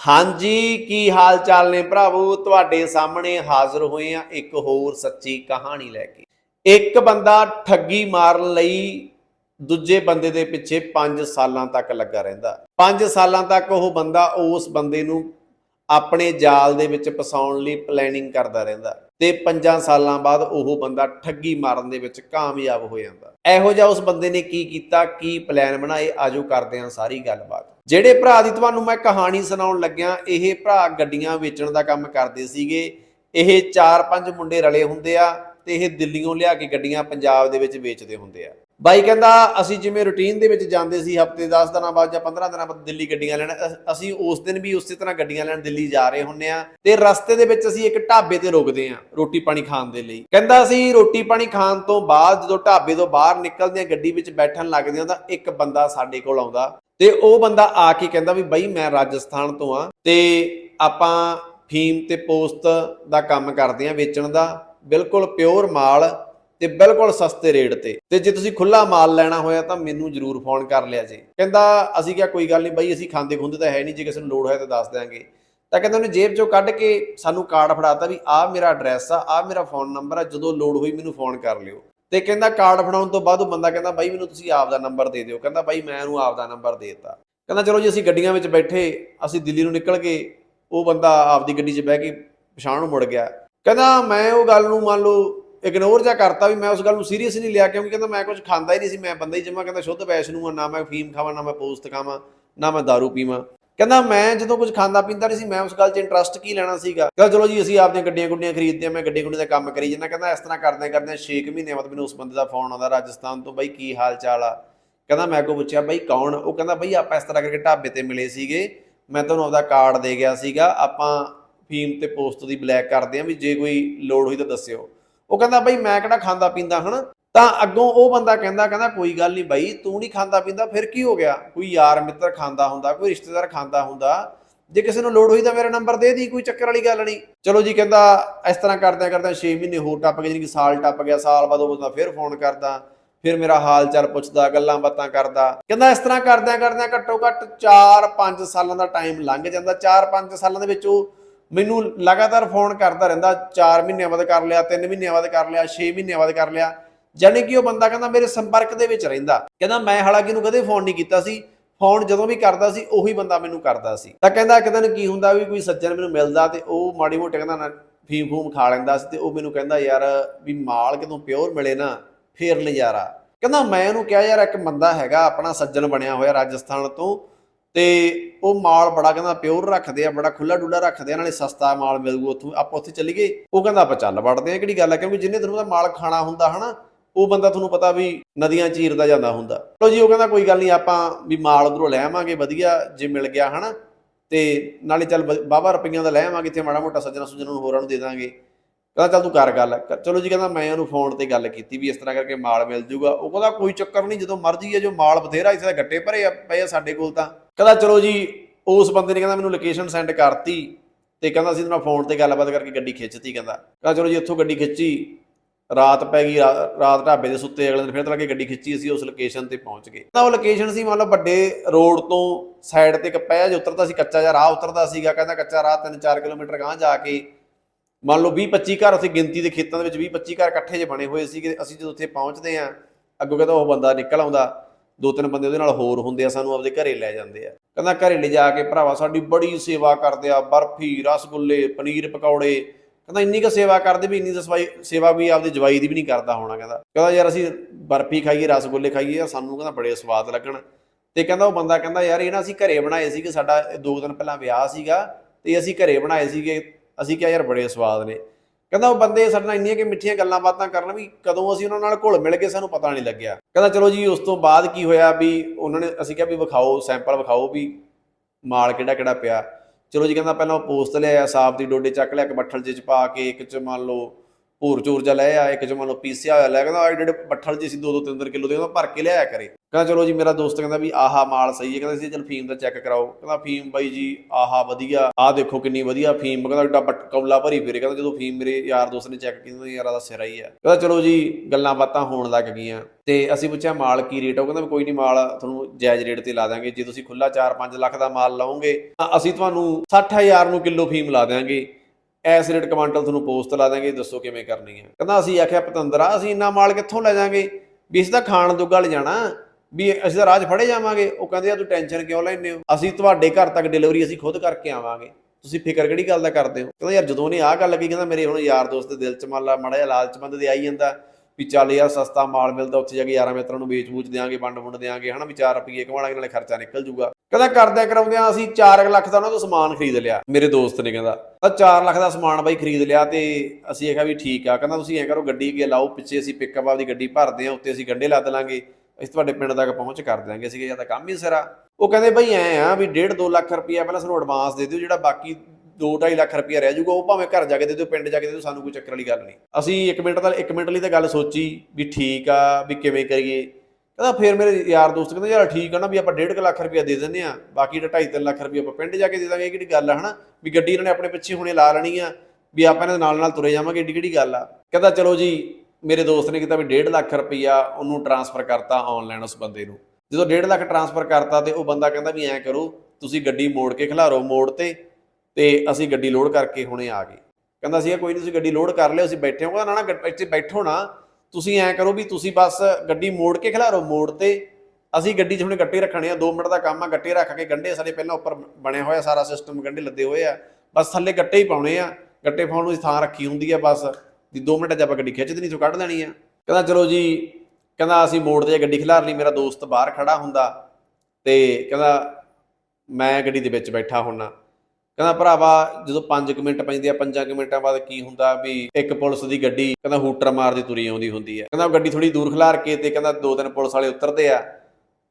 ਹਾਂਜੀ, ਕੀ ਹਾਲ ਚਾਲ ਨੇ ਭਰਾਵੋ? ਤੁਹਾਡੇ ਸਾਹਮਣੇ ਹਾਜ਼ਰ ਹੋਏ ਆ ਇੱਕ ਹੋਰ ਸੱਚੀ ਕਹਾਣੀ ਲੈ ਕੇ। ਇੱਕ ਬੰਦਾ ਠੱਗੀ ਮਾਰਨ ਲਈ ਦੂਜੇ ਬੰਦੇ ਦੇ ਪਿੱਛੇ 5 ਸਾਲਾਂ ਤੱਕ ਲੱਗਾ ਰਹਿੰਦਾ। 5 ਸਾਲਾਂ ਤੱਕ ਉਹ ਬੰਦਾ ਉਸ ਬੰਦੇ ਨੂੰ ਆਪਣੇ ਜਾਲ ਦੇ ਵਿੱਚ ਫਸਾਉਣ ਲਈ ਪਲੈਨਿੰਗ ਕਰਦਾ ਰਹਿੰਦਾ। ਤੇ 5 ਸਾਲਾਂ ਬਾਅਦ ਉਹ ਬੰਦਾ ਠੱਗੀ ਮਾਰਨ ਦੇ ਵਿੱਚ ਕਾਮਯਾਬ ਹੋ ਜਾਂਦਾ। ਇਹੋ ਜਿਹਾ ਉਸ ਬੰਦੇ ਨੇ ਕੀ ਕੀਤਾ, ਕੀ ਪਲਾਨ ਬਣਾਏ, ਆਜੋ ਕਰਦੇ ਹਾਂ ਸਾਰੀ ਗੱਲਬਾਤ। ਜਿਹੜੇ ਭਰਾ ਦੀ ਤੁਹਾਨੂੰ ਮੈਂ ਕਹਾਣੀ ਸੁਣਾਉਣ ਲੱਗਿਆ, ਇਹ ਭਰਾ ਗੱਡੀਆਂ ਵੇਚਣ ਦਾ ਕੰਮ ਕਰਦੇ ਸੀਗੇ। ਇਹ 4-5 ਮੁੰਡੇ ਰਲੇ ਹੁੰਦੇ ਆ ਤੇ ਇਹ ਦਿੱਲੀੋਂ ਲਿਆ ਕੇ ਗੱਡੀਆਂ ਪੰਜਾਬ ਦੇ ਵਿੱਚ ਵੇਚਦੇ ਹੁੰਦੇ ਆ। ਬਾਈ ਕਹਿੰਦਾ, ਅਸੀਂ ਜਿਵੇਂ ਰੁਟੀਨ ਦੇ ਵਿੱਚ ਜਾਂਦੇ ਸੀ, ਹਫ਼ਤੇ 10 ਦਿਨਾਂ ਬਾਅਦ ਜਾਂ 15 ਦਿਨਾਂ ਬਾਅਦ ਦਿੱਲੀ ਗੱਡੀਆਂ ਲੈਣ ਅ- ਅਸੀਂ ਉਸ ਦਿਨ ਵੀ ਉਸੇ ਤਰ੍ਹਾਂ ਗੱਡੀਆਂ ਲੈਣ ਦਿੱਲੀ ਜਾ ਰਹੇ ਹੁੰਨੇ ਆ ਤੇ ਰਸਤੇ ਦੇ ਵਿੱਚ ਅਸੀਂ ਇੱਕ ਢਾਬੇ ਤੇ ਰੁਕਦੇ ਆ ਰੋਟੀ ਪਾਣੀ ਖਾਣ ਦੇ ਲਈ। ਕਹਿੰਦਾ, ਅਸੀਂ ਰੋਟੀ ਪਾਣੀ ਖਾਣ ਤੋਂ ਬਾਅਦ ਜਦੋਂ ਢਾਬੇ ਤੋਂ ਬਾਹਰ ਨਿਕਲਦੇ ਆ ਗੱਡੀ ਵਿੱਚ ਬੈਠਣ ਲੱਗਦੇ ਆ ਤਾਂ ਇੱਕ ਬੰਦਾ ਸਾਡੇ ਕੋਲ ਆਉਂਦਾ ਤੇ ਉਹ ਬੰਦਾ ਆ ਕੇ ਕਹਿੰਦਾ ਵੀ ਬਾਈ ਮੈਂ ਰਾਜਸਥਾਨ ਤੋਂ ਆ ਤੇ ਆਪਾਂ ਫੀਮ ਤੇ ਪੋਸਤ ਦਾ ਕੰਮ ਕਰਦੇ ਆ ਵੇਚਣ ਦਾ। ਬਿਲਕੁਲ ਪਿਓਰ ਮਾਲ ਤੇ ਬਿਲਕੁਲ ਸਸਤੇ ਰੇਟ ਤੇ। ਤੇ ਜੇ ਤੁਸੀਂ ਖੁੱਲਾ ਮਾਲ ਲੈਣਾ ਹੋਇਆ ਤਾਂ ਮੈਨੂੰ ਜਰੂਰ ਫੋਨ ਕਰ ਲਿਆ ਜੇ। ਕਹਿੰਦਾ, ਅਸੀਂ ਕਿਹਾ, ਕੋਈ ਗੱਲ ਨਹੀਂ ਬਾਈ, ਅਸੀਂ ਖਾਂਦੇ ਖੁੰਦੇ ਤਾਂ ਹੈ ਨਹੀਂ, ਜੇ ਕਿਸੇ ਨੂੰ ਲੋੜ ਹੋਇਆ ਤਾਂ ਦੱਸ ਦਿਆਂਗੇ। ਤਾਂ ਕਹਿੰਦਾ, ਉਹਨੇ ਜੇਬ ਚੋਂ ਕੱਢ ਕੇ ਸਾਨੂੰ ਕਾਰਡ ਫੜਾਤਾ ਵੀ ਆਹ ਮੇਰਾ ਐਡਰੈਸ ਆ, ਆਹ ਮੇਰਾ ਫੋਨ ਨੰਬਰ ਆ, ਜਦੋਂ ਲੋੜ ਹੋਈ ਮੈਨੂੰ ਫੋਨ ਕਰ ਲਿਓ। ਤੇ ਕਹਿੰਦਾ, ਕਾਰਡ ਫੜਾਉਣ ਤੋਂ ਬਾਅਦ ਉਹ ਬੰਦਾ ਕਹਿੰਦਾ, ਬਾਈ, ਮੈਨੂੰ ਤੁਸੀਂ ਆਪ ਦਾ ਨੰਬਰ ਦੇ ਦਿਓ। ਕਹਿੰਦਾ, ਬਾਈ, ਮੈਂ ਉਹਨੂੰ ਆਪ ਦਾ ਨੰਬਰ ਦੇ ਦਿੱਤਾ। ਕਹਿੰਦਾ, ਚਲੋ ਜੀ, ਅਸੀਂ ਗੱਡੀਆਂ ਵਿੱਚ ਬੈਠੇ, ਅਸੀਂ ਦਿੱਲੀ ਨੂੰ ਨਿਕਲ ਗਏ, ਉਹ ਬੰਦਾ ਆਪਦੀ ਗੱਡੀ 'ਚ ਬਹਿ ਕੇ ਪਛਾਣ ਨੂੰ ਮੁੜ ਗਿਆ। ਕਹਿੰਦਾ, ਮੈਂ ਉਹ ਗੱਲ ਨੂੰ ਮੰਨ ਲਓ ਇਗਨੋਰ ਜਾਂ ਕਰਤਾ ਵੀ ਮੈਂ ਉਸ ਗੱਲ ਨੂੰ ਸੀਰੀਅਸ ਨਹੀਂ ਲਿਆ ਕਿਉਂਕਿ ਕਹਿੰਦਾ ਮੈਂ ਕੁਝ ਖਾਂਦਾ ਹੀ ਨਹੀਂ ਸੀ, ਮੈਂ ਬੰਦਾ ਹੀ ਜਮਾ ਕਹਿੰਦਾ ਸ਼ੁੱਧ ਵੈਸ਼ਨੂ ਆ, ਨਾ ਮੈਂ ਫੀਮ ਖਾਵਾਂ, ਨਾ ਮੈਂ ਪੋਸਤ ਖਾਵਾਂ, ਨਾ ਮੈਂ दारू ਪੀਵਾਂ। ਕਹਿੰਦਾ ਮੈਂ ਜਦੋਂ ਕੁਝ ਖਾਂਦਾ ਪੀਂਦਾ ਨਹੀਂ ਸੀ, ਮੈਂ ਉਸ ਗੱਲ 'ਚ ਇੰਟਰਸਟ ਕੀ ਲੈਣਾ ਸੀਗਾ? ਕਹਿੰਦਾ ਚਲੋ ਜੀ, ਅਸੀਂ ਆਪਦੀਆਂ ਗੱਡੀਆਂ ਗੁੱਡੀਆਂ ਖਰੀਦਦੇ ਆ ਮੈਂ ਗੱਡੀ ਗੁੱਡੀ ਦਾ ਕੰਮ ਕਰੀ ਜਾਂਦਾ। ਕਹਿੰਦਾ ਇਸ ਤਰ੍ਹਾਂ ਕਰਦੇ ਕਰਦੇ 6 ਮਹੀਨੇ ਬਾਅਦ ਮੈਨੂੰ ਉਸ ਬੰਦੇ ਦਾ ਫੋਨ ਆਉਂਦਾ, ਰਾਜਸਥਾਨ ਤੋਂ ਬਾਈ ਕੀ ਹਾਲ ਚਾਲ ਆ? ਕਹਿੰਦਾ ਮੈਂ ਕੋ ਪੁੱਛਿਆ, ਬਈ ਕੌਣ? ਉਹ ਕਹਿੰਦਾ, ਬਈ ਆਪਾਂ ਇਸ ਤਰ੍ਹਾਂ ਕਰਕੇ ਢਾਬੇ ਤੇ ਮਿਲੇ ਸੀਗੇ। ਮੈਂ ਤੁਹਾਨੂੰ ਆਪਦਾ ਕਾਰਡ ਦੇ ਗਿਆ ਸੀਗਾ। ਆਪਾਂ ਫੀਮ ਤੇ ਪੋਸਟ ਦੀ ਬਲੈਕ ਕਰਦੇ ਆ ਵੀ ਜੇ ਕੋਈ ਲੋੜ ਹੋਈ ਤਾਂ ਦੱਸਿਓ। ਉਹ ਕਹਿੰਦਾ ਬਈ ਮੈਂ ਕਿਹੜਾ ਖਾਂਦਾ ਪੀਂਦਾ, ਹਨਾ? ਤਾਂ ਅੱਗੋਂ ਉਹ ਬੰਦਾ ਕਹਿੰਦਾ ਕਹਿੰਦਾ ਕੋਈ ਗੱਲ ਨਹੀਂ ਬਾਈ, ਤੂੰ ਨਹੀਂ ਖਾਂਦਾ ਪੀਂਦਾ, ਫਿਰ ਕੀ ਹੋ ਗਿਆ? ਕੋਈ ਯਾਰ ਮਿੱਤਰ ਖਾਂਦਾ ਹੁੰਦਾ, ਕੋਈ ਰਿਸ਼ਤੇਦਾਰ ਖਾਂਦਾ ਹੁੰਦਾ। ਜੇ ਕਿਸੇ ਨੂੰ ਲੋੜ ਹੋਈ ਤਾਂ ਮੇਰਾ ਨੰਬਰ ਦੇ ਦੀ, ਕੋਈ ਚੱਕਰ ਵਾਲੀ ਗੱਲ ਨਹੀਂ। ਚਲੋ ਜੀ ਕਹਿੰਦਾ, ਇਸ ਤਰ੍ਹਾਂ ਕਰਦਿਆਂ ਕਰਦਿਆਂ 6 ਮਹੀਨੇ ਹੋਰ ਟੱਪ ਗਏ, ਜਾਣੀ ਕਿ ਸਾਲ ਟੱਪ ਗਿਆ, ਸਾਲ ਬਾਅਦ ਉਹ ਬੰਦਾ ਫਿਰ ਫੋਨ ਕਰਦਾ, ਫਿਰ ਮੇਰਾ ਹਾਲ ਚਾਲ ਪੁੱਛਦਾ, ਗੱਲਾਂ ਬਾਤਾਂ ਕਰਦਾ। ਕਹਿੰਦਾ ਇਸ ਤਰ੍ਹਾਂ ਕਰਦਿਆਂ ਕਰਦਿਆਂ ਘੱਟੋ ਘੱਟ 4-5 ਸਾਲਾਂ ਦਾ ਟਾਈਮ ਲੰਘ ਜਾਂਦਾ 4-5 ਸਾਲਾਂ ਦੇ ਵਿੱਚ ਉਹ ਮੈਨੂੰ ਲਗਾਤਾਰ ਫੋਨ ਕਰਦਾ ਰਹਿੰਦਾ 4 ਮਹੀਨਿਆਂ ਬਾਅਦ ਕਰ ਲਿਆ 3 ਮਹੀਨਿਆਂ ਬਾਅਦ ਕਰ ਲਿਆ 6 ਮਹੀਨਿਆਂ ਬਾਅਦ ਕਰ ਲਿਆ। ਜਾਣੀ ਕਿ ਉਹ ਬੰਦਾ ਕਹਿੰਦਾ ਮੇਰੇ ਸੰਪਰਕ ਦੇ ਵਿੱਚ ਰਹਿੰਦਾ। ਕਹਿੰਦਾ ਮੈਂ ਹਾਲਾਂਕਿ ਨੂੰ ਕਦੇ ਫੋਨ ਨਹੀਂ ਕੀਤਾ ਸੀ, ਫੋਨ ਜਦੋਂ ਵੀ ਕਰਦਾ ਸੀ, ਉਹੀ ਬੰਦਾ ਮੈਨੂੰ ਕਰਦਾ ਸੀ। ਤਾਂ ਕਹਿੰਦਾ ਇੱਕ ਦਿਨ ਕੀ ਹੁੰਦਾ ਵੀ ਕੋਈ ਸੱਜਣ ਮੈਨੂੰ ਮਿਲਦਾ ਤੇ ਉਹ ਮਾੜੀ ਮੋਟੇ ਕਹਿੰਦਾ ਨਾ, ਫੀਮ ਫੂਮ ਖਾ ਲੈਂਦਾ ਸੀ ਤੇ ਉਹ ਮੈਨੂੰ ਕਹਿੰਦਾ, ਯਾਰ ਵੀ ਮਾਲ ਕਿਤੋਂ ਪਿਓਰ ਮਿਲੇ ਨਾ, ਫੇਰ ਨਜ਼ਾਰਾ ਕਹਿੰਦਾ ਮੈਂ ਉਹਨੂੰ ਕਿਹਾ, ਯਾਰ ਇੱਕ ਬੰਦਾ ਹੈਗਾ, ਆਪਣਾ ਸੱਜਣ ਬਣਿਆ ਹੋਇਆ ਰਾਜਸਥਾਨ ਤੋਂ ਤੇ ਉਹ ਮਾਲ ਬੜਾ ਕਹਿੰਦਾ ਪਿਓਰ ਰੱਖਦੇ ਆ, ਬੜਾ ਖੁੱਲਾ ਡੁੱਲਾ ਰੱਖਦੇ ਆ, ਨਾਲੇ ਸਸਤਾ ਮਾਲ ਮਿਲੂ ਉੱਥੋਂ, ਆਪਾਂ ਉੱਥੇ ਚੱਲੀਏ ਉਹ ਕਹਿੰਦਾ ਆਪਾਂ ਚੱਲ ਵੜਦੇ ਆ, ਕਿਹੜੀ ਗੱਲ ਆ, ਕਿਉਂਕਿ ਜਿੰਨੇ ਤੁਹਾਨੂੰ ਦਾ ਮਾਲ ਖਾਣਾ ਹੁੰਦਾ ਹਨਾ, ਉਹ ਬੰਦਾ ਤੁਹਾਨੂੰ ਪਤਾ ਵੀ ਨਦੀਆਂ ਚੀਰਦਾ ਜਾਂਦਾ ਹੁੰਦਾ। ਚਲੋ ਜੀ, ਉਹ ਕਹਿੰਦਾ ਕੋਈ ਗੱਲ ਨਹੀਂ, ਆਪਾਂ ਵੀ ਮਾਲ ਉਧਰੋਂ ਲੈ ਆਵਾਂਗੇ, ਵਧੀਆ ਜੇ ਮਿਲ ਗਿਆ ਹਨਾ, ਤੇ ਨਾਲੇ ਚੱਲ ਬਾਬਾ ਰੁਪਈਆਂ ਦਾ ਲੈ ਆਵਾਂਗੇ, ਇੱਥੇ ਮਾੜਾ ਮੋਟਾ ਸੱਜਣਾ ਸੁਜਣਾ ਨੂੰ ਹੋਰਾਂ ਨੂੰ ਦੇ ਦਾਂਗੇ। ਕਹਿੰਦਾ ਚੱਲ ਤੂੰ ਕਰ ਗੱਲ ਚਲੋ ਜੀ, ਕਹਿੰਦਾ ਮੈਂ ਉਹਨੂੰ ਫੋਨ ਤੇ ਗੱਲ ਕੀਤੀ ਵੀ ਇਸ ਤਰ੍ਹਾਂ ਕਰਕੇ ਮਾਲ ਮਿਲ ਜੂਗਾ। ਉਹ ਕਹਿੰਦਾ ਕੋਈ ਚੱਕਰ ਨਹੀਂ, ਜਦੋਂ ਮਰਜ਼ੀ ਹੈ ਜੋ ਮਾਲ ਬਥੇਰਾ ਇੱਥੇ ਤਾਂ ਗੱਟੇ ਭਰੇ ਆ, ਪਏ ਆ ਸਾਡੇ ਕੋਲ ਤਾਂ। ਕਹਿੰਦਾ ਚਲੋ ਜੀ, ਉਸ ਬੰਦੇ ਨੇ ਕਹਿੰਦਾ ਮੈਨੂੰ ਲੋਕੇਸ਼ਨ ਸੈਂਡ ਕਰਤੀ ਤੇ ਕਹਿੰਦਾ ਅਸੀਂ ਨਾਲ ਫੋਨ ਤੇ ਗੱਲਬਾਤ ਕਰਕੇ ਗੱਡੀ ਖਿੱਚਤੀ ਕਹਿੰਦਾ। ਕਹਿੰਦਾ ਚਲੋ ਜੀ, ਇੱਥੋਂ ਗੱਡੀ ਖਿੱਚੀ, ਰਾਤ ਪੈ ਗਈ, ਰਾ- ਰਾਤ ਢਾਬੇ ਦੇ ਸੁੱਤੇ, ਅਗਲੇ ਦਿਨ ਫਿਰ ਤਾਂ ਲੱਗੇ ਗੱਡੀ ਖਿੱਚੀ ਅਸੀਂ, ਉਸ ਲੋਕੇਸ਼ਨ ਤੇ ਪਹੁੰਚ ਗਏ। ਤਾਂ ਉਹ ਲੋਕੇਸ਼ਨ ਸੀ ਮੰਨ ਲਓ ਵੱਡੇ ਰੋਡ ਤੋਂ ਸਾਈਡ ਤੇ ਇੱਕ ਪੈਜ ਉਤਰਦਾ ਸੀ ਕੱਚਾ ਜਿਹਾ ਰਾਹ ਉਤਰਦਾ ਸੀਗਾ, ਕਹਿੰਦਾ ਕੱਚਾ ਰਾਹ 3-4 ਕਿਲੋਮੀਟਰ ਗਾਂਹ ਜਾ ਕੇ, ਮੰਨ ਲਓ 20-25 ਘਰ ਉੱਥੇ ਗਿਣਤੀ ਦੇ ਖੇਤਾਂ ਦੇ ਵਿੱਚ 20-25 ਘਰ ਇਕੱਠੇ ਜਿਹੇ ਬਣੇ ਹੋਏ ਸੀਗੇ, ਅਸੀਂ ਜਦੋਂ ਉੱਥੇ ਪਹੁੰਚਦੇ ਆਂ ਅੱਗੋਂ ਕਹਿੰਦਾ ਉਹ ਬੰਦਾ ਨਿਕਲ ਆਉਂਦਾ। ਦੋ ਤਿੰਨ ਬੰਦੇ ਉਹਦੇ ਨਾਲ ਹੋਰ ਹੁੰਦੇ ਆ, ਸਾਨੂੰ ਆਪਦੇ ਘਰੇ ਲੈ ਜਾਂਦੇ ਆ। ਕਹਿੰਦਾ ਘਰੇ ਲਿਜਾ ਕੇ ਭਰਾਵਾ, ਸਾਡੀ ਬੜੀ ਸੇਵਾ ਕਰਦੇ ਆ, ਬਰਫੀ, ਰਸਗੁੱਲੇ, ਪਨੀਰ ਪਕੌੜੇ। ਕਹਿੰਦਾ ਇੰਨੀ ਕੁ ਸੇਵਾ ਕਰਦੇ ਵੀ ਇੰਨੀ ਤਾਂ ਸਵਾਈ ਸੇਵਾ ਵੀ ਆਪਦੇ ਜਵਾਈ ਦੀ ਵੀ ਨਹੀਂ ਕਰਦਾ ਹੋਣਾ, ਕਹਿੰਦਾ। ਕਹਿੰਦਾ ਯਾਰ ਅਸੀਂ ਬਰਫੀ ਖਾਈਏ, ਰਸਗੁੱਲੇ ਖਾਈਏ ਸਾਨੂੰ ਕਹਿੰਦਾ ਬੜੇ ਸਵਾਦ ਲੱਗਣ। ਤੇ ਕਹਿੰਦਾ ਉਹ ਬੰਦਾ ਕਹਿੰਦਾ ਯਾਰ ਇਹ ਨਾ ਅਸੀਂ ਘਰੇ ਬਣਾਏ ਸੀਗੇ, ਸਾਡਾ ਇਹ ਦੋ ਦਿਨ ਪਹਿਲਾਂ ਵਿਆਹ ਸੀਗਾ, ਤੇ ਅਸੀਂ ਘਰੇ ਬਣਾਏ ਸੀਗੇ, ਅਸੀਂ ਕਿਹਾ ਯਾਰ ਬੜੇ ਸਵਾਦ ਨੇ। ਕਹਿੰਦਾ ਉਹ ਬੰਦੇ ਸਾਡੇ ਨਾਲ ਇੰਨੀਆਂ ਕਿ ਮਿੱਠੀਆਂ ਗੱਲਾਂ ਬਾਤਾਂ ਕਰਨ ਵੀ ਕਦੋਂ ਅਸੀਂ ਉਹਨਾਂ ਨਾਲ ਘੁਲ ਮਿਲ ਕੇ ਸਾਨੂੰ ਪਤਾ ਨਹੀਂ ਲੱਗਿਆ। ਕਹਿੰਦਾ ਚਲੋ ਜੀ, ਉਸ ਤੋਂ ਬਾਅਦ ਕੀ ਹੋਇਆ ਵੀ ਉਹਨਾਂ ਨੇ ਅਸੀਂ ਕਿਹਾ ਵੀ ਵਿਖਾਓ ਸੈਂਪਲ ਵਿਖਾਓ ਵੀ ਮਾਲ ਕਿਹੜਾ ਕਿਹੜਾ ਪਿਆ। ਚਲੋ ਜੀ, ਕਹਿੰਦਾ ਪਹਿਲਾਂ ਉਹ ਪੋਸਟ ਲਿਆ ਸਾਫ਼ ਦੀ ਡੋਡੇ ਚੱਕ ਲਿਆ, ਇੱਕ ਬੱਠਲ ਜਿਹੇ ਚ ਪਾ ਕੇ, ਇੱਕ ਚ ਮੰਨ ਲਓ ਹੋਰ ਚੋਰ ਜਾ ਲੈ ਆ, ਇੱਕ ਚ ਮੰਨ ਲਓ ਪੀਸਿਆ ਹੋਇਆ ਲੈ, ਕਹਿੰਦਾ ਆਹ ਜਿਹੜੇ ਬੱਠਲ ਜੀ ਸੀ 2-2 3-3 ਕਿਲੋ ਦੇ ਉਹਨਾਂ ਭਰ ਕੇ ਲਿਆਇਆ ਕਰੇ। ਕਹਿੰਦਾ ਚਲੋ ਜੀ, ਮੇਰਾ ਦੋਸਤ ਕਹਿੰਦਾ ਵੀ ਆਹਾ ਮਾਲ ਸਹੀ ਹੈ। ਕਹਿੰਦਾ ਸੀ, ਚਲ ਫੀਮ ਦਾ ਚੈੱਕ ਕਰਾਓ। ਕਹਿੰਦਾ ਫੀਮ ਬਾਈ ਜੀ, ਆਹਾ ਵਧੀਆ। ਆਹ ਦੇਖੋ ਕਿੰਨੀ ਵਧੀਆ ਫੀਮ। ਕਹਿੰਦਾ ਏਡਾ ਕੌਲਾ ਭਰੀ ਫਿਰੇ। ਕਹਿੰਦਾ ਜਦੋਂ ਫੀਮ ਮੇਰੇ ਯਾਰ ਦੋਸਤ ਨੇ ਚੈੱਕ ਕੀਤੀ ਯਾਰ ਦਾ ਸਿਰਾ ਹੀ ਹੈ ਕਹਿੰਦਾ ਚਲੋ ਜੀ, ਗੱਲਾਂ ਬਾਤਾਂ ਹੋਣ ਲੱਗ ਗਈਆਂ। ਤੇ ਅਸੀਂ ਪੁੱਛਿਆ ਮਾਲ ਕੀ ਰੇਟ ਆ? ਉਹ ਕਹਿੰਦਾ ਵੀ ਕੋਈ ਨਹੀਂ ਮਾਲ ਤੁਹਾਨੂੰ ਜਾਇਜ਼ ਰੇਟ ਤੇ ਲਾ ਦਾਂਗੇ ਜੇ ਤੁਸੀਂ ਖੁੱਲਾ 4-5 ਲੱਖ ਦਾ ਮਾਲ ਲਾਓਗੇ, ਤਾਂ ਅਸੀਂ ਤੁਹਾਨੂੰ 60000 ਨੂੰ ਕਿਲੋ ਫੀਮ ਲਾ ਦਾਂਗੇ ਐਸ ਰੇਟ ਕਵਾਂਟਲ ਤੁਹਾਨੂੰ ਪੋਸਟ ਲਾ ਦਾਂਗੇ ਦੱਸੋ ਕਿਵੇਂ ਕਰਨੀ ਹੈ। ਕਹਿੰਦਾ ਅਸੀਂ ਆਖਿਆ, ਪਤੰਦਰਾ, ਅਸੀਂ ਇੰਨਾ ਮਾਲ ਕਿੱਥੋਂ ਲੈ ਜਾਾਂਗੇ? ਵੀ ਇਸ ਤਾਂ ਖਾਣ ਜੋਗਾ ਲੈ ਜਾਣਾ। ਵੀ ਅਸੀਂ ਤਾਂ ਰਾਜ ਫੜੇ ਜਾਵਾਂਗੇ। ਉਹ ਕਹਿੰਦੇ ਆ, ਤੂੰ ਟੈਨਸ਼ਨ ਕਿਉਂ ਲੈਂਦੇ ਹੋ? ਅਸੀਂ ਤੁਹਾਡੇ ਘਰ ਤੱਕ ਡਿਲੀਵਰੀ ਅਸੀਂ ਖੁਦ ਕਰਕੇ ਆਵਾਂਗੇ। ਤੁਸੀਂ ਫਿਕਰ ਕਿਹੜੀ ਗੱਲ ਦਾ ਕਰਦੇ ਹੋ? ਕਹਿੰਦਾ, ਯਾਰ, ਜਦੋਂ ਨੇ ਆਹ ਗੱਲ ਕਹੀ, ਕਹਿੰਦਾ, ਮੇਰੇ ਹੁਣ ਯਾਰ ਦੋਸਤ ਦੇ ਦਿਲ 'ਚ ਮਾਲਾ ਲਾ, ਮਾੜਾ ਜਿਹਾ ਲਾਲਚ ਬੰਦ ਦੇ ਆਈ ਜਾਂਦਾ ਵੀ ਚੱਲ ਯਾਰ, ਸਸਤਾ ਮਾਲ ਮਿਲਦਾ, ਉੱਥੇ ਜਾ ਕੇ ਯਾਰਾਂ ਮਿੱਤਰਾਂ ਨੂੰ ਵੇਚ-ਵੂਚ ਦਿਆਂਗੇ ਵੰਡ ਵੁੰਡ ਦਿਆਂਗੇ, ਹਨਾ, ਵੀ 4 ਰੁਪਏ ਕਮਾਣਾਂਗੇ ਨਾਲੇ ਖਰਚਾ ਨਿਕਲ ਜੂਗਾ। ਕਹਿੰਦਾ ਕਰਦਿਆਂ ਕਰਾਉਂਦਿਆਂ ਅਸੀਂ 4 ਲੱਖ ਦਾ ਉਹਨਾਂ ਤੋਂ ਸਮਾਨ ਖਰੀਦ ਲਿਆ। ਮੇਰੇ ਦੋਸਤ ਨੇ ਕਹਿੰਦਾ ਤਾਂ 4 ਲੱਖ ਦਾ ਸਮਾਨ ਬਾਈ ਖਰੀਦ ਲਿਆ ਤੇ ਅਸੀਂ ਇਹ ਕਿਹਾ ਵੀ ਠੀਕ ਆ। ਕਹਿੰਦਾ ਤੁਸੀਂ ਐਂ ਕਰੋ, ਗੱਡੀ ਕੇ ਲਾਓ, ਪਿੱਛੇ ਅਸੀਂ ਪਿਕਅਪ ਆਪਦੀ ਗੱਡੀ ਭਰਦੇ ਆ, ਉੱਤੇ ਅਸੀਂ ਗੰਡੇ ਲੱਦ ਲਾਂਗੇ। ਅਸੀਂ ਤੁਹਾਡੇ ਪਿੰਡ ਤੱਕ ਪਹੁੰਚ ਕਰ ਦਿਆਂਗੇ, ਅਸੀਂ ਕਿਹਾ ਜਾਂ ਤਾਂ ਕੰਮ ਹੀ ਸਿਰਾ। ਉਹ ਕਹਿੰਦੇ ਬਈ ਐ ਆ ਵੀ 1.5 2 ਲੱਖ ਰੁਪਇਆ ਪਹਿਲਾਂ ਸਾਨੂੰ ਐਡਵਾਂਸ ਦੇ ਦਿਓ, ਜਿਹੜਾ ਬਾਕੀ 2.5 ਲੱਖ ਰੁਪਇਆ ਰਹਿ ਜਾਊਗਾ, ਉਹ ਭਾਵੇਂ ਘਰ ਜਾ ਕੇ ਦੇ ਦਿਓ, ਪਿੰਡ ਜਾ ਕੇ ਦੇ ਦਿਓ, ਸਾਨੂੰ ਕੋਈ ਚੱਕਰ ਵਾਲੀ ਗੱਲ ਨਹੀਂ। ਅਸੀਂ 1 ਮਿੰਟ ਦਾ 1 ਮਿੰਟ ਲਈ ਤਾਂ ਗੱਲ ਸੋਚੀ ਵੀ ਠੀਕ ਆ, ਵੀ ਕਿਵੇਂ ਕਰੀਏ। ਕਹਿੰਦਾ ਫਿਰ ਮੇਰੇ ਯਾਰ ਦੋਸਤ ਕਹਿੰਦੇ, ਯਾਰ ਠੀਕ ਆ ਨਾ ਵੀ ਆਪਾਂ 1.5 ਲੱਖ ਰੁਪਇਆ ਦੇ ਦਿੰਦੇ ਆ ਬਾਕੀ ਦਾ 2.5 ਲੱਖ ਰੁਪਇਆ ਆਪਾਂ ਪਿੰਡ ਜਾ ਕੇ ਦੇ ਦਾਂਗੇ, ਇਹ ਕਿਹੜੀ ਗੱਲ ਆ, ਹਨਾ? ਵੀ ਗੱਡੀ ਇਹਨਾਂ ਨੇ ਆਪਣੇ ਪਿੱਛੇ ਹੁਣੇ ਲਾ ਲੈਣੀ ਆ, ਵੀ ਆਪਾਂ ਇਹਨਾਂ ਦੇ ਨਾਲ ਨਾਲ ਤੁਰੇ ਜਾਵਾਂਗੇ, ਏਡੀ ਕਿਹੜੀ ਗੱਲ ਆ? ਕਹਿੰਦਾ, ਚਲੋ ਜੀ, ਮੇਰੇ ਦੋਸਤ ਨੇ ਕੀਤਾ ਵੀ 1.5 ਲੱਖ ਰੁਪਇਆ ਉਹਨੂੰ ਟਰਾਂਸਫਰ ਕਰਤਾ ਆਨਲਾਈਨ ਉਸ ਬੰਦੇ ਨੂੰ। ਜਦੋਂ 1.5 ਲੱਖ ਟਰਾਂਸਫਰ ਕਰਤਾ ਤੇ ਉਹ ਬੰਦਾ ਕਹਿੰਦਾ ਵੀ ਐਂ ਕਰੋ, ਤੁਸੀਂ ਗੱਡੀ ਮੋੜ ਕੇ ਖਿਲਾਰੋ ਮੋੜ ਤੇ ਤੇ ਅਸੀਂ ਗੱਡੀ ਲੋਡ ਕਰਕੇ ਹੁਣੇ ਆ ਗਏ। ਕਹਿੰਦਾ ਸੀ ਕੋਈ ਨਹੀਂ ਤੁਸੀਂ ਗੱਡੀ ਲੋਡ ਕਰ ਲਿਓ, ਅਸੀਂ ਬੈਠੇ ਹਾਂ ਨਾ ਨਾ ਇੱਥੇ ਬੈਠੋ ਨਾ ਤੁਸੀਂ ਐਂ ਕਰੋ ਵੀ ਤੁਸੀਂ ਬਸ ਗੱਡੀ ਮੋੜ ਕੇ ਖਿਲਾਰੋ, ਮੋੜ ਤੇ ਅਸੀਂ ਗੱਡੀ 'ਚ ਹੁਣੇ ਗੱਟੇ ਰੱਖਣੇ ਆ 2 ਮਿੰਟ ਦਾ ਕੰਮ ਆ, ਗੱਟੇ ਰੱਖ ਕੇ ਗੰਡੇ ਸਾਡੇ ਪਹਿਲਾਂ ਉੱਪਰ ਬਣਿਆ ਹੋਇਆ ਸਾਰਾ ਸਿਸਟਮ ਗੰਡੇ ਲੱਦੇ ਹੋਏ ਆ। ਬਸ ਥੱਲੇ ਗੱਟੇ ਹੀ ਪਾਉਣੇ ਆ, ਗੱਟੇ ਪਾਉਣ ਨੂੰ ਅਸੀਂ ਥਾਂ ਰੱਖੀ ਹੁੰਦੀ ਆ ਬਸ ਦੀ 2 ਮਿੰਟ 'ਚ ਆਪਾਂ ਗੱਡੀ ਖਿੱਚ ਦੇਣੀ ਤੋਂ ਕੱਢ ਲੈਣੀ ਆ। ਕਹਿੰਦਾ, ਚਲੋ ਜੀ। ਕਹਿੰਦਾ, ਅਸੀਂ ਮੋੜ ਤੇ ਗੱਡੀ ਖਿਲਾਰ ਲਈ, ਮੇਰਾ ਦੋਸਤ ਬਾਹਰ ਖੜਾ ਹੁੰਦਾ ਤੇ ਕਹਿੰਦਾ, ਮੈਂ ਗੱਡੀ ਦੇ ਵਿੱਚ ਬੈਠਾ ਹੁੰਨਾ ਕਹਿੰਦਾ, ਭਰਾਵਾ, ਜਦੋਂ 5 ਮਿੰਟ ਪੈਂਦੇ ਆ 5 ਮਿੰਟਾਂ ਬਾਅਦ ਕੀ ਹੁੰਦਾ ਵੀ ਇੱਕ ਪੁਲਿਸ ਦੀ ਗੱਡੀ, ਕਹਿੰਦਾ, ਹੂਟਰ ਮਾਰਦੀ, ਤੁਰੀ ਆਉਂਦੀ ਹੁੰਦੀ ਹੈ ਕਹਿੰਦਾ, ਉਹ ਗੱਡੀ ਥੋੜੀ ਦੂਰ ਖਿਲਾਰ ਕੇ ਤੇ ਕਹਿੰਦਾ, ਦੋ ਤਿੰਨ ਪੁਲਿਸ ਵਾਲੇ ਉਤਰਦੇ ਆ।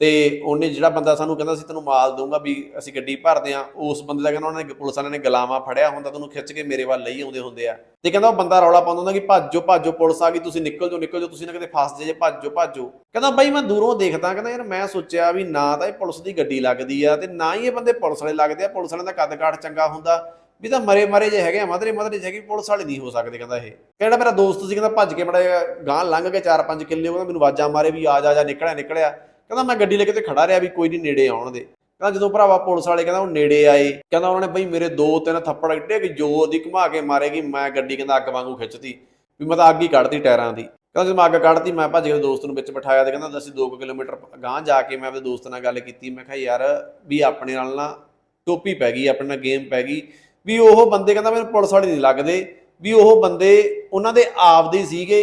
ਤੇ ਉਹਨੇ ਜਿਹੜਾ ਬੰਦਾ ਸਾਨੂੰ ਕਹਿੰਦਾ ਸੀ, ਤੈਨੂੰ ਮਾਲ ਦਊਂਗਾ ਵੀ ਅਸੀਂ ਗੱਡੀ ਭਰਦੇ ਆ। ਉਸ ਬੰਦੇ ਦਾ ਕਹਿੰਦਾ ਉਹਨਾਂ ਨੇ ਪੁਲਿਸ ਵਾਲਿਆਂ ਨੇ ਗੁਲਾਮਾ ਫੜਿਆ ਹੁੰਦਾ, ਤੈਨੂੰ ਖਿੱਚ ਕੇ ਮੇਰੇ ਵੱਲ ਲਈ ਆਉਂਦੇ ਹੁੰਦੇ ਆ। ਤੇ ਕਹਿੰਦਾ ਉਹ ਬੰਦਾ ਰੌਲਾ ਪਾਉਂਦਾ ਹੁੰਦਾ ਕਿ ਭੱਜੋ ਭੱਜੋ, ਪੁਲਿਸ ਆ ਗਈ, ਤੁਸੀਂ ਨਿਕਲ ਜਾਓ ਨਿਕਲ ਜਾਓ, ਤੁਸੀਂ ਨਾ ਕਿਤੇ ਫਸ ਜੇ ਜੇ ਭੱਜੋ ਭੱਜੋ। ਕਹਿੰਦਾ ਬਾਈ ਮੈਂ ਦੂਰੋਂ ਦੇਖਦਾ, ਕਹਿੰਦਾ ਯਾਰ ਮੈਂ ਸੋਚਿਆ ਵੀ ਨਾ ਤਾਂ ਇਹ ਪੁਲਿਸ ਦੀ ਗੱਡੀ ਲੱਗਦੀ ਆ ਤੇ ਨਾ ਹੀ ਇਹ ਬੰਦੇ ਪੁਲਿਸ ਵਾਲੇ ਲੱਗਦੇ ਆ। ਪੁਲਿਸ ਵਾਲਿਆਂ ਦਾ ਕੱਦ ਕਾਠ ਚੰਗਾ ਹੁੰਦਾ, ਵੀ ਤਾਂ ਮਰੇ ਮਰੇ ਜੇ ਹੈਗੇ ਆ ਮਦਰੇ ਮਦਰੇ ਜੇ ਹੈਗੇ, ਪੁਲਿਸ ਵਾਲੇ ਨਹੀਂ ਹੋ ਸਕਦੇ, ਕਹਿੰਦਾ ਇਹ। ਕਹਿੰਦਾ ਮੇਰਾ ਦੋਸਤ ਸੀ, ਕਹਿੰਦਾ ਭੱਜ ਕੇ ਬੜਾ ਗਾਂ ਲੰਘ ਕੇ 4-5 ਕਿੱਲੇ ਕਹਿੰਦਾ ਮੈਨੂੰ ਆਵਾਜ਼ਾਂ ਮਾਰੇ ਵੀ ਆ ਜਾ ਜਾ ਨਿਕਲਿਆ ਨਿਕਲਿਆ। ਕਹਿੰਦਾ ਮੈਂ ਗੱਡੀ ਲੈ ਕੇ ਤੇ ਖੜਾ ਰਿਹਾ ਵੀ ਕੋਈ ਨਹੀਂ ਨੇੜੇ ਆਉਣ ਦੇ। ਕਹਿੰਦਾ ਜਦੋਂ ਭਰਾਵਾ ਪੁਲਿਸ ਵਾਲੇ ਕਹਿੰਦਾ ਉਹ ਨੇੜੇ ਆਏ, ਕਹਿੰਦਾ ਉਹਨਾਂ ਨੇ ਬਈ ਮੇਰੇ ਦੋ ਤਿੰਨ ਥੱਪੜ ਇੱਡੇ ਕਿ ਜ਼ੋਰ ਦੀ ਘੁਮਾ ਕੇ ਮਾਰੇ ਕਿ ਮੈਂ ਗੱਡੀ ਕਹਿੰਦਾ ਅੱਗ ਵਾਂਗੂ ਖਿੱਚਤੀ, ਵੀ ਮੈਂ ਤਾਂ ਅੱਗ ਹੀ ਕੱਢਤੀ ਟਾਇਰਾਂ ਦੀ। ਕਹਿੰਦਾ ਜਦੋਂ ਮੈਂ ਅੱਗ ਕੱਢਤੀ, ਮੈਂ ਭੱਜ ਕੇ ਦੋਸਤ ਨੂੰ ਵਿੱਚ ਬਿਠਾਇਆ ਤੇ ਕਹਿੰਦਾ ਅਸੀਂ 2 ਕਿਲੋਮੀਟਰ ਗਾਂਹ ਜਾ ਕੇ ਮੈਂ ਆਪਣੇ ਦੋਸਤ ਨਾਲ ਗੱਲ ਕੀਤੀ, ਮੈਂ ਕਿਹਾ ਯਾਰ ਵੀ ਆਪਣੇ ਨਾਲ ਨਾ ਟੋਪੀ ਪੈ ਗਈ, ਆਪਣੇ ਨਾਲ ਗੇਮ ਪੈ ਗਈ, ਵੀ ਉਹ ਬੰਦੇ ਕਹਿੰਦਾ ਮੈਨੂੰ ਪੁਲਿਸ ਵਾਲੇ ਨਹੀਂ ਲੱਗਦੇ, ਵੀ ਉਹ ਬੰਦੇ ਉਹਨਾਂ ਦੇ ਆਪ ਦੇ ਸੀਗੇ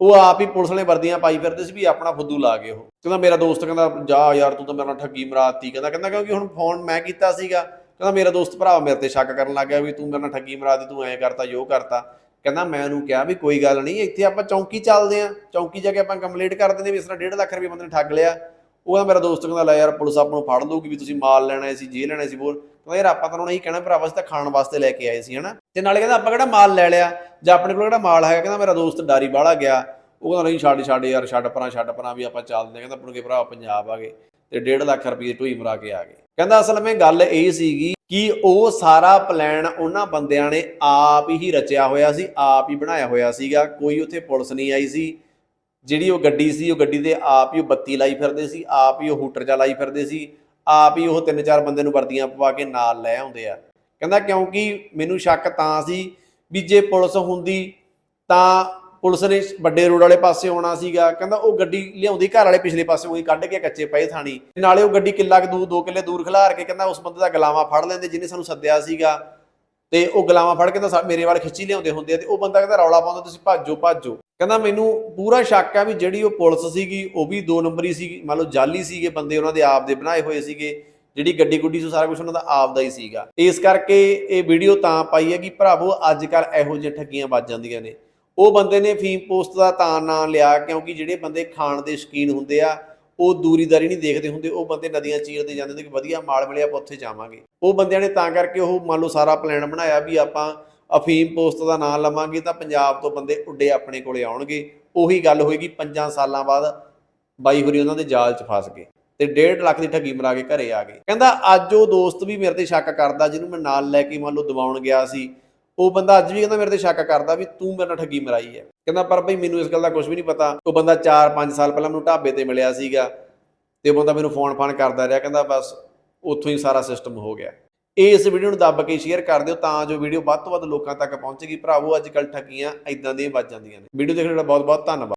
ਉਹ ਆਪ ਹੀ ਪੁਲਿਸ ਵਾਲੇ ਵਰਦੀਆਂ ਪਾਈ ਫਿਰਦੇ ਸੀ ਵੀ ਆਪਣਾ ਫੁੱਦੂ ਲਾ ਗਏ ਉਹ। ਕਹਿੰਦਾ ਮੇਰਾ ਦੋਸਤ ਕਹਿੰਦਾ, ਜਾ ਯਾਰ ਤੂੰ ਤਾਂ ਮੇਰੇ ਨਾਲ ਠੱਗੀ ਮਰਾਤੀ। ਕਹਿੰਦਾ ਕਹਿੰਦਾ ਕਿਉਂਕਿ ਹੁਣ ਫੋਨ ਮੈਂ ਕੀਤਾ ਸੀਗਾ। ਕਹਿੰਦਾ, ਮੇਰਾ ਦੋਸਤ ਭਰਾ ਮੇਰੇ ਤੇ ਸ਼ੱਕ ਕਰਨ ਲੱਗ ਗਿਆ ਵੀ ਤੂੰ ਮੇਰੇ ਨਾਲ ਠੱਗੀ ਮਰਾਤੀ ਤੂੰ ਐਂ ਕਰਤਾ ਜੋ ਕਰਤਾ। ਕਹਿੰਦਾ, ਮੈਂ ਉਹਨੂੰ ਕਿਹਾ ਵੀ ਕੋਈ ਗੱਲ ਨਹੀਂ, ਇੱਥੇ ਆਪਾਂ ਚੌਂਕੀ ਚੱਲਦੇ ਆਂ। ਚੌਂਕੀ ਜਾ ਕੇ ਆਪਾਂ ਕੰਪਲੀਟ ਕਰ ਦਿੰਦੇ ਵੀ ਇਸ ਤਰ੍ਹਾਂ 1.5 ਲੱਖ ਰੁਪਏ ਬੰਦੇ ਨੇ ਠੱਗ ਲਿਆ। ਉਹ ਮੇਰਾ ਦੋਸਤ ਕਹਿੰਦਾ, ਲੈ ਯਾਰ ਪੁਲਿਸ ਆਪ ਨੂੰ ਫੜ ਲਊਗੀ ਵੀ ਤੁਸੀਂ ਮਾਲ ਲੈਣਾ ਸੀ ਜੇ ਲੈਣਾ ਸੀ, ਬੋਲ। ਕਹਿੰਦਾ, ਯਾਰ ਆਪਾਂ ਤਾਂ ਉਹਨੂੰ ਇਹੀ ਕਹਿਣਾ ਭਰਾਵਾ ਅਸੀਂ ਤਾਂ ਖਾਣ ਵਾਸਤੇ ਲੈ ਕੇ ਆਏ ਸੀ, ਹਨਾ? ਤੇ ਨਾਲੇ ਕਹਿੰਦਾ, ਆਪਾਂ ਕਿਹੜਾ ਮਾਲ ਲੈ ਲਿਆ? ਜਾਂ ਆਪਣੇ ਕੋਲ ਕਿਹੜਾ ਮਾਲ ਹੈਗਾ? ਕਹਿੰਦਾ, ਮੇਰਾ ਦੋਸਤ ਡਾਰੀ ਬਾਹਲਾ ਗਿਆ। ਉਹ ਕਹਿੰਦਾ, ਨਹੀਂ, ਛੱਡ ਛੱਡ ਯਾਰ, ਛੱਡ ਪਰਾਂ ਛੱਡ ਪਰਾਂ, ਵੀ ਆਪਾਂ ਚੱਲਦੇ ਹਾਂ। ਕਹਿੰਦਾ, ਆਪਣੇ ਭਰਾ ਪੰਜਾਬ ਆ ਗਏ ਤੇ 1.5 ਲੱਖ ਰੁਪਏ ਢੋਈ ਮਰਾ ਕੇ ਆ ਗਏ। ਕਹਿੰਦਾ, ਅਸਲ ਵਿੱਚ ਗੱਲ ਇਹ ਸੀਗੀ ਕਿ ਉਹ ਸਾਰਾ ਪਲਾਨ ਉਹਨਾਂ ਬੰਦਿਆਂ ਨੇ ਆਪ ਹੀ ਰਚਿਆ ਹੋਇਆ ਸੀ, ਆਪ ਹੀ ਬਣਾਇਆ ਹੋਇਆ ਸੀਗਾ। ਕੋਈ ਉੱਥੇ ਪੁਲਿਸ ਨਹੀਂ ਆਈ ਸੀ। ਜਿਹੜੀ ਉਹ ਗੱਡੀ ਸੀ, ਉਹ ਗੱਡੀ ਦੇ ਆਪ ਹੀ ਉਹ ਬੱਤੀ ਲਾਈ ਫਿਰਦੇ ਸੀ, ਆਪ ਹੀ ਉਹ ਹੂਟਰ ਜਾ ਲਾਈ ਫਿਰਦੇ ਸੀ, ਆਪ ਹੀ ਉਹ ਤਿੰਨ ਚਾਰ ਬੰਦੇ ਨੂੰ ਵਰਦੀਆਂ ਪਵਾ ਕੇ ਨਾਲ ਲੈ ਆਉਂਦੇ ਆ। ਕਹਿੰਦਾ ਕਿਉਂਕਿ ਮੈਨੂੰ ਸ਼ੱਕ ਤਾਂ ਸੀ ਵੀ ਜੇ ਪੁਲਿਸ ਹੁੰਦੀ ਤਾਂ ਪੁਲਿਸ ਨੇ ਵੱਡੇ ਰੋਡ ਵਾਲੇ ਪਾਸੇ ਆਉਣਾ ਸੀਗਾ। ਕਹਿੰਦਾ ਉਹ ਗੱਡੀ ਲਿਆਉਂਦੀ ਘਰ ਵਾਲੇ ਪਿਛਲੇ ਪਾਸੇ ਉਹੀ ਕੱਢ ਕੇ ਕੱਚੇ ਪਏ ਥਾਣੀ। ਨਾਲੇ ਉਹ ਗੱਡੀ ਕਿੱਲਾ ਕੁ ਦੂਰ 2 ਕਿੱਲੇ ਦੂਰ ਖਿਲਾਰ ਕੇ ਕਹਿੰਦਾ ਉਸ ਬੰਦੇ ਦਾ ਗਲਾਵਾ ਫੜ ਲੈਂਦੇ, ਜਿਹਨੇ ਸਾਨੂੰ ਸੱਦਿਆ ਸੀਗਾ। ਤੇ ਉਹ ਗਲਾਵਾ ਫੜ ਕੇ ਤਾਂ ਮੇਰੇ ਵੱਲ ਖਿੱਚੀ ਲਿਆਉਂਦੇ ਹੁੰਦੇ ਆ ਤੇ ਉਹ ਬੰਦਾ ਕਹਿੰਦਾ ਰੌਲਾ ਪਾਉਂਦਾ, ਤੁਸੀਂ ਭਾਜੋ ਭਾਜੋ। ਕਹਿੰਦਾ, ਮੈਨੂੰ ਪੂਰਾ ਸ਼ੱਕ ਆ ਵੀ ਜਿਹੜੀ ਉਹ ਪੁਲਿਸ ਸੀਗੀ, ਉਹ ਵੀ ਦੋ ਨੰਬਰੀ ਸੀਗੀ, ਮੰਨ ਲਓ ਜਾਲੀ ਸੀਗੇ ਬੰਦੇ, ਉਹਨਾਂ ਦੇ ਆਪ ਦੇ ਬਣਾਏ ਹੋਏ ਸੀਗੇ, ਜਿਹੜੀ ਗੱਡੀ ਗੁੱਡੀ ਸੀ ਸਾਰਾ ਕੁਝ ਉਹਨਾਂ ਦਾ ਆਪ ਦਾ ਹੀ ਸੀਗਾ। ਇਸ ਕਰਕੇ ਇਹ ਵੀਡੀਓ ਤਾਂ ਪਾਈ ਹੈ ਕਿ ਭਰਾਵੋ ਅੱਜ ਕੱਲ ਇਹੋ ਜਿਹੇ ਠੱਗੀਆਂ ਵੱਜ ਜਾਂਦੀਆਂ ਨੇ। ਉਹ ਬੰਦੇ ਨੇ ਫੀਮ ਪੋਸਟ ਦਾ ਤਾਂ ਨਾਂ ਲਿਆ, ਕਿਉਂਕਿ ਜਿਹੜੇ ਬੰਦੇ ਖਾਣ ਦੇ ਸ਼ਕੀਨ ਹੁੰਦੇ ਆ ਉਹ ਦੂਰੀਦਾਰੀ ਨਹੀਂ ਦੇਖਦੇ ਹੁੰਦੇ, ਉਹ ਬੰਦੇ ਨਦੀਆਂ ਚੀਰਦੇ ਜਾਂਦੇ ਹੁੰਦੇ ਕਿ ਵਧੀਆ ਮਾਲ ਮਿਲਿਆ ਆਪਾਂ ਉੱਥੇ ਜਾਵਾਂਗੇ। ਉਹ ਬੰਦਿਆਂ ਨੇ ਤਾਂ ਕਰਕੇ ਉਹ ਮੰਨ ਲਓ ਸਾਰਾ ਪਲਾਨ ਬਣਾਇਆ ਵੀ ਆਪਾਂ ਅਫੀਮ ਪੋਸਟ ਦਾ ਨਾਮ ਲਵਾਂਗੇ ਤਾਂ ਪੰਜਾਬ ਤੋਂ ਬੰਦੇ ਉੱਡੇ ਆਪਣੇ ਕੋਲੇ ਆਉਣਗੇ। ਉਹੀ ਗੱਲ ਹੋਏਗੀ 5 ਸਾਲਾਂ ਬਾਅਦ ਬਾਈ ਹੋਰੀ ਉਹਨਾਂ ਦੇ ਜਾਲ 'ਚ ਫਸ ਗਏ ਤੇ 1.5 ਲੱਖ ਦੀ ਠੱਗੀ ਮਰਾ ਕੇ ਘਰੇ ਆ ਗਏ। ਕਹਿੰਦਾ ਅੱਜ ਉਹ ਦੋਸਤ ਵੀ ਮੇਰੇ ਤੇ ਸ਼ੱਕ ਕਰਦਾ ਜਿਹਨੂੰ ਮੈਂ ਨਾਲ ਲੈ ਕੇ ਮੰਨ ਲਓ ਦਵਾਉਣ ਗਿਆ ਸੀ। ਉਹ ਬੰਦਾ ਅੱਜ ਵੀ ਕਹਿੰਦਾ ਮੇਰੇ ਤੇ ਸ਼ੱਕ ਕਰਦਾ ਵੀ ਤੂੰ ਮੇਰੇ ਨਾਲ ਠੱਗੀ ਮਰਾਈ ਹੈ। ਕਹਿੰਦਾ, ਪਰ ਭਈ ਮੈਨੂੰ ਇਸ ਗੱਲ ਦਾ ਕੁਝ ਵੀ ਨਹੀਂ ਪਤਾ। ਉਹ ਬੰਦਾ 4-5 ਸਾਲ ਪਹਿਲਾਂ ਮੈਨੂੰ ਢਾਬੇ ਤੇ ਮਿਲਿਆ ਸੀਗਾ ਤੇ ਉਹ ਬੰਦਾ ਮੈਨੂੰ ਫੋਨ ਫਾਨ ਕਰਦਾ ਰਿਹਾ, ਕਹਿੰਦਾ ਬਸ ਉੱਥੋਂ ਹੀ ਸਾਰਾ ਸਿਸਟਮ ਹੋ ਗਿਆ। ਇਸ ਵੀਡੀਓ ਨੂੰ ਦੱਬ ਕੇ ਸ਼ੇਅਰ ਕਰ ਦਿਓ ਤਾਂ ਜੋ ਵੀਡੀਓ ਵੱਧ ਤੋਂ ਵੱਧ ਲੋਕਾਂ ਤੱਕ ਪਹੁੰਚੇਗੀ। ਭਰਾਵੋ, ਅੱਜ ਕੱਲ ਠੱਗੀਆਂ ਇਦਾਂ ਦੀਆਂ ਵੱਜ ਜਾਂਦੀਆਂ ਨੇ। ਵੀਡੀਓ ਦੇਖਣ ਲਈ ਬਹੁਤ ਬਹੁਤ ਧੰਨਵਾਦ।